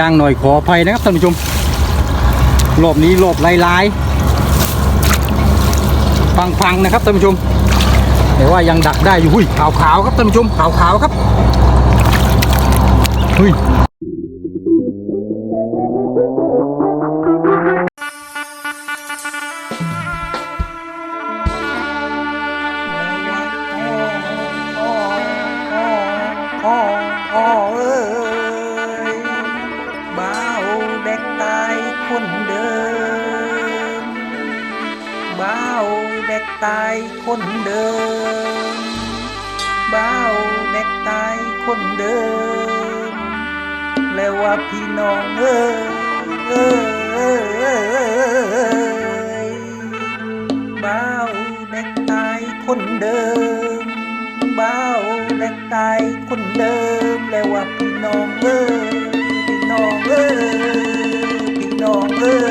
ดังหน่อยขออภัยนะครับท่านผู้ชมรอบนี้รอบลายๆฟังๆนะครับท่านผู้ชม แต่ว่ายังดักได้อยู่หุ้ยขาวๆครับท่านผู้ชมขาวๆครับหุ้ยพ่อพ่ คนเดิมเบาเด็กตายคนเดิมเบาเด็กตายคนเดิมแล้วว่าพี่น้องเอ้ยเอ้ยเอ้ยเอ้ยเบาเด็กตายคนเดิมเบ้าเด็กตายคนเดิมแล้วว่าพี่น้องเอ้ยพี่น้องเอ้ย พี่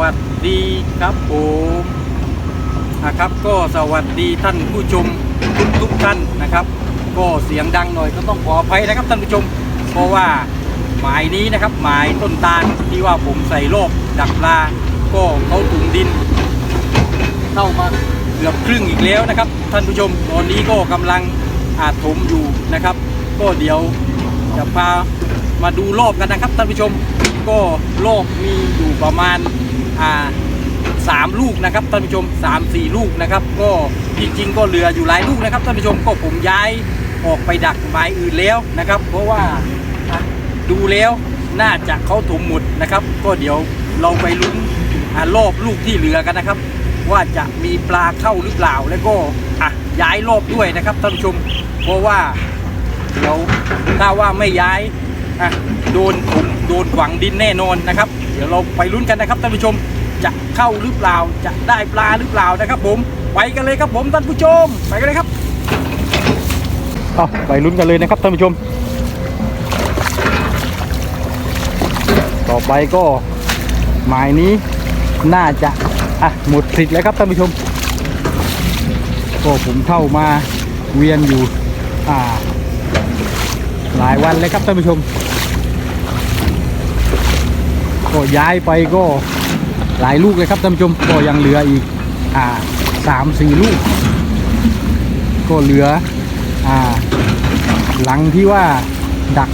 วัสดีครับผมนะครับก็สวัสดีท่านผู้ชมทุกทุกท่านนะครับ ก็เสียงดังหน่อยก็ต้องขออภัยนะครับท่านผู้ชม เพราะว่าหมายนี้นะครับหมายต้นตาลที่ว่าผมใส่โลกดักปลาก็เขาถุงดิน เข้ามาเกือบครึ่งอีกแล้วนะครับ ท่านผู้ชมตอนนี้ก็กำลังอาจถมอยู่นะครับ ก็เดี๋ยวจะพามาดูรอบกันนะครับท่านผู้ชมก็รอบมีอยู่ประมาณ อ่าสามลูกนะครับท่านผู้ชมสามสี่ลูกนะครับ ก็จริงๆ ก็เหลืออยู่หลายลูกนะครับท่านผู้ชมก็ผมย้ายออกไปดักหมายอื่นแล้วนะครับ เพราะว่าดูแล้วน่าจะเขาถมหมดนะครับ ก็เดี๋ยวเราไปลุ้นรอบลูกที่เหลือกันนะครับ ว่าจะมีปลาเข้าหรือเปล่าแล้วก็อะย้ายรอบด้วยนะครับท่านผู้ชม เพราะว่าเดี๋ยวถ้าว่าไม่ย้าย อะโดนผมโดนขวางดินแน่นอนนะครับ เดี๋ยวเราไปลุ้นกันนะครับท่านผู้ชมจะเข้าหรือเปล่าจะได้ปลาหรือเปล่านะครับ ผมไปกันเลยครับผมท่านผู้ชมไปกันเลยครับเอาไปลุ้นกันเลยนะครับท่านผู้ชม ต่อไปก็หมายนี้น่าจะอะหมดสิทธิ์แล้วครับท่านผู้ชม ก็ผมเข้ามาเวียนอยู่อ่า หลายวันเลยครับท่านผู้ชมก็ย้ายไปก็หลายลูกเลยครับท่านผู้ชมก็ยังเหลืออีกอ่าสามสี่ลูก ก็เหลืออ่าหลังที่ว่าดัก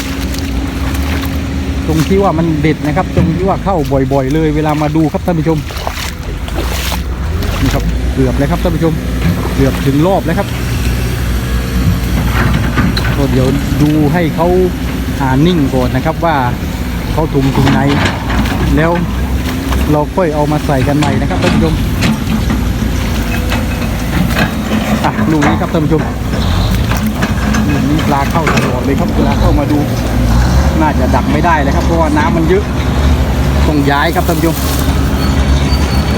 ตรงที่ว่ามันเด็ดนะครับ ตรงที่ว่าเข้าบ่อย ๆ เลย เวลามาดูครับท่านผู้ชมนี่ครับเกือบเลยครับท่านผู้ชมเกือบถึงรอบแล้วครับ ก็เดี๋ยวดูให้เขาอ่านิ่งก่อนนะครับว่าเขาถุงถึงไหน แล้วเราค่อยเอามาใส่กันใหม่นะครับท่านผู้ชมอะลูกนี้ครับท่านผู้ชมนี้ปลาเข้าตลอดเลยครับเวลาเข้ามาดู น่าจะดักไม่ได้เลยครับเพราะว่าน้ำมันเยอะต้องย้ายครับท่านผู้ชม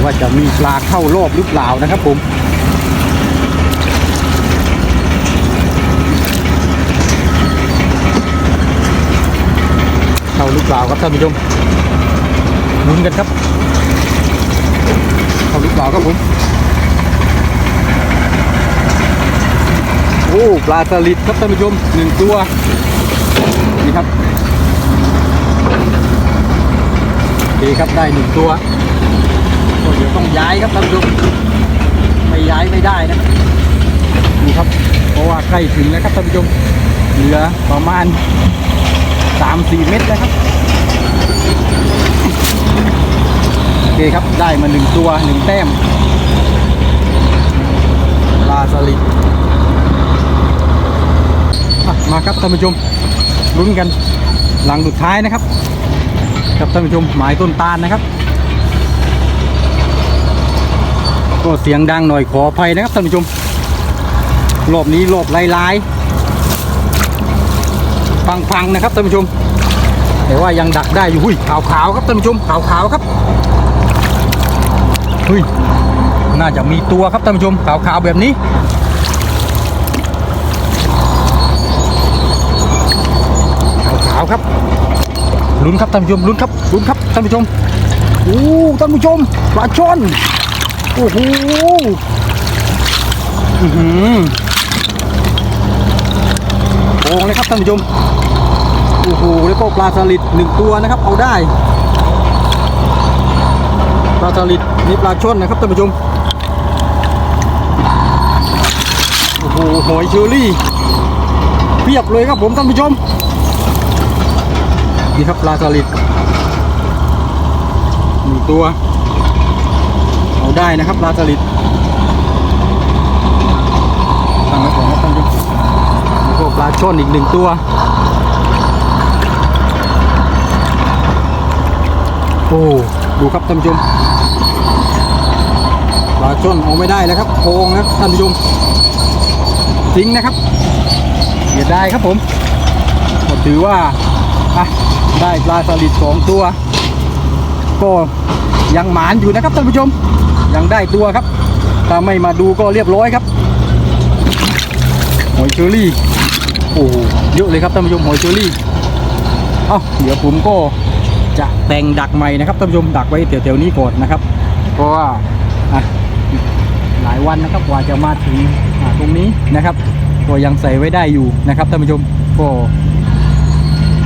ว่าจะมีปลาเข้ารอบหรือเปล่านะครับผมเข้า หรือเปล่าครับท่านผู้ชมลุ้นกันครับเข้าหรือเปล่าครับผมโอ้ปลาสลิดครับท่านผู้ชมหนึ่งตัวนี่ครับโอเครับได้หนึ่งตัวเดี๋ยวต้องย้ายครับท่านผู้ชมไม่ย้ายไม่ได้นะครับนี่ครับ เพราะว่าใกล้ถึงแล้วครับท่านผู้ชมเหลือประมาณ สามสี่เม็ดนะครับโอเคครับได้มาหนึ่งตัวหนึ่งแต้มปลาสลิดมาครับท่านผู้ชมลุ้นกันหลังสุดท้ายนะครับครับท่านผู้ชมหมายต้นตาลนะครับ ก็เสียงดังหน่อยขออภัยนะครับท่านผู้ชมรอบนี้รอบไลายๆ ฟังๆนะครับท่านผู้ชม แต่ว่ายังดักได้อยู่หุ้ยขาวๆครับท่านผู้ชมขาวๆครับหุ้ยน่าจะมีตัวครับท่านผู้ชมขาวๆแบบนี้ขาวๆครับลุ้นครับท่านผู้ชมลุ้นครับลุ้นครับท่านผู้ชมโอ้ท่านผู้ชมปลาช่อนโอ้โหอือหือ องเลยครับท่านผู้ชมโอ้โหแล้วก็ปลาสลิดหนึ่งตัวนะครับ เอาได้ ปลาสลิดนี่ปลาช่อนนะครับท่านผู้ชมโอ้โหหอยเชอรี่เพียบเลยครับผมท่านผู้ชมนี่ครับปลาสลิดหนึ่งตัว เอาได้นะครับปลาสลิดตั้งไว้ก่อนครับท่านผู้ชมาช่อนอีกหนึ่งตัว โอ้ ดูครับท่านผู้ชมปลาช่อนเอาไม่ได้แล้วครับโพงนะครับท่านผู้ชมทิ้งนะครับเสียดายครับผมก็ถือว่าอะได้ปลาสลิดสองตัว ก็ยังหมานอยู่นะครับท่านผู้ชม ยังได้ตัวครับ ถ้าไม่มาดูก็เรียบร้อยครับหอยเชอรี่ โอ้เยอะเลยครับท่านผู้ชมหอยเชอรี่เอ้าเดี๋ยวผมก็จะแต่งดักใหม่นะครับท่านผู้ชมดักไว้แถวๆนี้ก่อนนะครับ เพราะว่าหลายวันนะครับกว่าจะมาถึงตรงนี้นะครับก็ยังใส่ไว้ได้อยู่นะครับท่านผู้ชมก็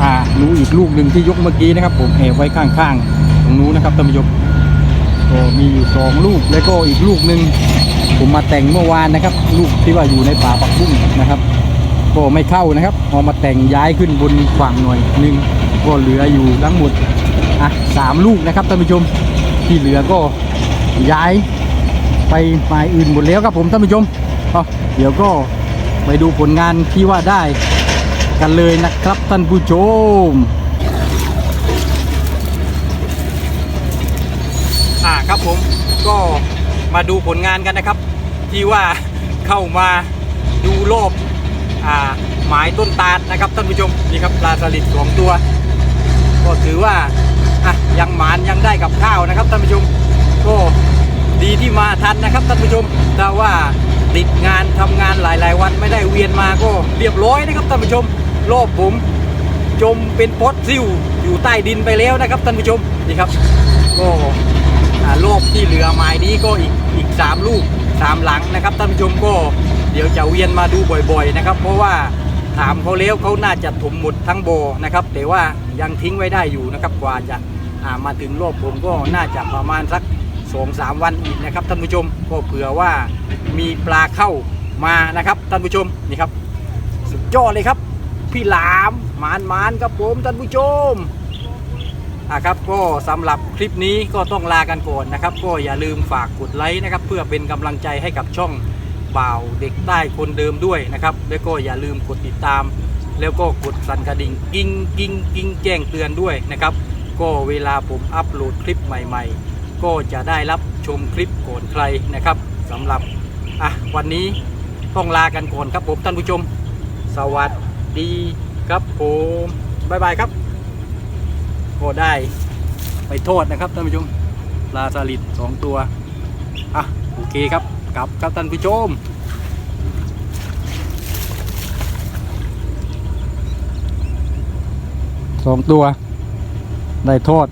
อ่ารู้อีกลูกหนึ่งที่ยกเมื่อกี้นะครับ ผมแอบไว้ข้างๆตรงนู้นนะครับท่านผู้ชมก็มีอยู่สองลูกแล้วก็อีกลูกหนึ่งผมมาแต่งเมื่อวานนะครับ ลูกที่ว่าอยู่ในป่าปักบุ้งนะครับ ก็ไม่เข้านะครับเอมาแต่งย้ายขึ้นบนฝั่งหน่อยหนึ่งก็เหลืออยู่ทั้งหมดอะสามลูกนะครับท่านผู้ชมที่เหลือก็ย้ายไปหมายอื่นหมดแล้วครับผมท่านผู้ชมเอาเดี๋ยวก็ไปดูผลงานที่ว่าได้กันเลยนะครับท่านผู้ชมอ่าครับผมก็มาดูผลงานกันนะครับ ที่ว่าเข้ามาดูรอบ อ่าหมายต้นตาลนะครับท่านผู้ชมนี่ครับปลาสลิดสองตัว ก็ถือว่าอะยังหมานยังได้กับข้าวนะครับท่านผู้ชมก็ดีที่มาทันนะครับท่านผู้ชมแต่ว่าติดงานทำงานหลาย ๆ วันไม่ได้เวียนมาก็เรียบร้อยนะครับท่านผู้ชมรอบผมจมเป็นฟอสซิลอยู่ใต้ดินไปแล้วนะครับท่านผู้ชมนี่ครับก็รอบที่เหลือไม้นี้ก็อีกอีกสามลูกสามหลังนะครับท่านผู้ชมก็ ดี๋ยวจะเวียนมาดูบ่อยๆนะครับ เพราะว่าถามเขาแล้วเขาน่าจะถมหมดทั้งโบนะครับ แต่ว่ายังทิ้งไว้ได้อยู่นะครับกว่าจะามาถึงรอบผมก็น่าจะประมาณสักสองสามวันอีกนะครับท่านผู้ชมก็เผื่อว่ามีปลาเข้ามานะครับท่านผู้ชมนี่ครับ สุดยอดเลยครับ พี่หลามหมานหมานครับผมท่านผู้ชมอะครับก็สำหรับคลิปนี้ก็ต้องลากันก่อนนะครับ ก็อย่าลืมฝากกดไลค์นะครับ เพื่อเป็นกำลังใจให้กับช่อง บ่าวเด็กใต้คนเดิมด้วยนะครับ แล้วก็อย่าลืมกดติดตาม แล้วก็กดสั่นกระดิ่งกิ้งกิ้งกิ้งแจ้งเตือนด้วยนะครับ ก็เวลาผมอัปโหลดคลิปใหม่ ๆ ก็จะได้รับชมคลิปก่อนใครนะครับสำหรับอะวันนี้ต้องลากันก่อนครับผมท่านผู้ชม สวัสดีครับผมบายบายครับ ก็ได้ไปโทษนะครับท่านผู้ชมปลาสลิดสองตัว อะ โอเคครับ กลับครับท่านผู้ชมสองตัว ได้โทษ